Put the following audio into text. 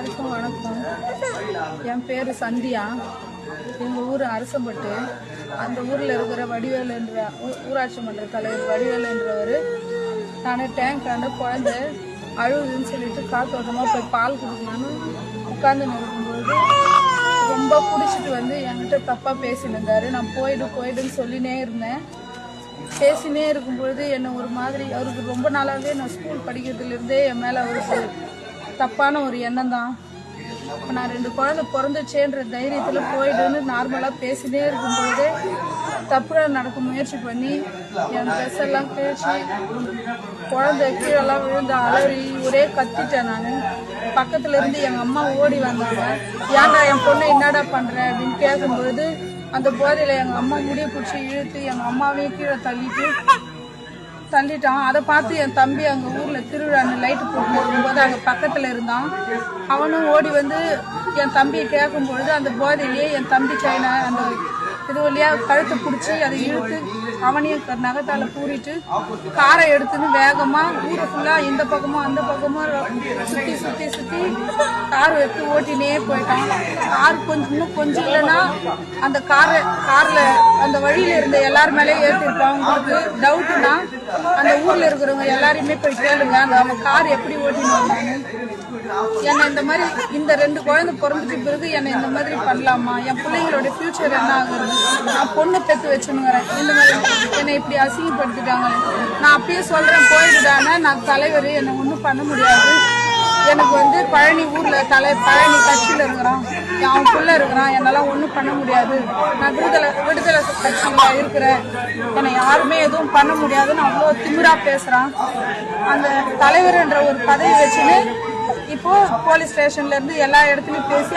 எல்லாருக்கும் வணக்கம். என் பேர் சந்தியா. எங்கள் ஊர் அரசம்பட்டு. அந்த ஊரில் இருக்கிற வடிவேல் என்ற ஊராட்சி மன்ற தலைவர் வடிவேல் என்றவர். நான் டேங்காண்ட குழந்தை. அழுகுதுன்னு சொல்லிட்டு காத்தோட்டமாக போய் பால் கொடுக்கலான்னு உட்காந்து நிற்கும்போது ரொம்ப பிடிச்சிட்டு வந்து என்கிட்ட தப்பாக பேசினிருந்தாரு. நான் போயிடு போயிடுன்னு சொல்லினே இருந்தேன். பேசினே இருக்கும்பொழுது என்னை ஒரு மாதிரி அவருக்கு ரொம்ப நாளாகவே நான் ஸ்கூல் படிக்கிறதுலேருந்தே என் மேலே அவருக்கு தப்பான ஒரு எண்ணம் தான் இப்போ நான் ரெண்டு குழந்தை பிறந்துச்சேன்ற தைரியத்தில் போயிடுன்னு நார்மலாக பேசினே இருக்கும்பொழுதே தப்புற நடக்க முயற்சி பண்ணி என் ட்ரெஸ் எல்லாம் கிழிச்சு குழந்தை கீழெல்லாம் விழுந்து அலறி ஒரே கத்திட்டேன் நான். பக்கத்துல இருந்து எங்கள் அம்மா ஓடி வந்தாங்க. ஏன்டா என் பொண்ணை என்னடா பண்ணுற அப்படின்னு கேட்கும்பொழுது அந்த போதையில் எங்கள் அம்மா முடிய பிடிச்சி இழுத்து எங்கள் அம்மாவையும் கீழே தள்ளிட்டு தள்ளிட்டான். அதை பார்த்து என் தம்பி அங்கே ஊரில் திருவிழா லைட்டு போட்டு இருக்கும்போது அங்கே பக்கத்தில் இருந்தான். அவனும் ஓடி வந்து என் தம்பியை கேட்கும்பொழுது அந்த போதையிலேயே என் தம்பி சைனா அந்த இது வழியாக கழுத்தை பிடிச்சி அதை இழுத்து அவனையும் க- நகத்தால பூரிட்டு காரை எடுத்துன்னு வேகமாக ஊரை ஃபுல்லாக இந்த பக்கமும் அந்த பக்கமும் சுற்றி சுற்றி சுற்றி கார் எடுத்து ஓட்டினே போயிட்டான். கார் கொஞ்சம் இன்னும் கொஞ்சம் இல்லைன்னா அந்த காரை காரில் அந்த வழியில் இருந்த எல்லார் மேலேயும் ஏற்றிருப்பான் உங்களுக்கு அந்த ஊரில் இருக்கிறவங்க எல்லாரையுமே போய் கேளுங்க. அந்த கார் எப்படி ஓட்டின்னு என்னை இந்த மாதிரி இந்த ரெண்டு குழந்தை பிறந்துட்டு பிறகு என்னை இந்த மாதிரி பண்ணலாமா? என் பிள்ளைங்களோட ஃபியூச்சர் என்ன ஆகுறது? நான் பொண்ணு பெற்று வச்சுனுங்கிறேன் இந்த மாதிரி என்னை இப்படி அசிங்கப்படுத்திட்டாங்க. நான் அப்பயே சொல்றேன் போயிடுதானே நான் தலைவர் என்னை ஒன்றும் பண்ண முடியாது. எனக்கு வந்து பழனி ஊர்ல தலை பழனி கட்சியில அவன் புள்ள இருக்கிறான். என்னால ஒன்றும் பண்ண முடியாது. நான் விடுதலை விடுதலை கட்சியில இருக்கிறேன். என்னை யாருமே எதுவும் பண்ண முடியாதுன்னு அவ்வளோ திமிரா பேசுறான். அந்த தலைவர்ன்ற ஒரு பதவி வச்சுன்னு இப்போ போலீஸ் ஸ்டேஷன்ல இருந்து எல்லா இடத்துலயும் பேசி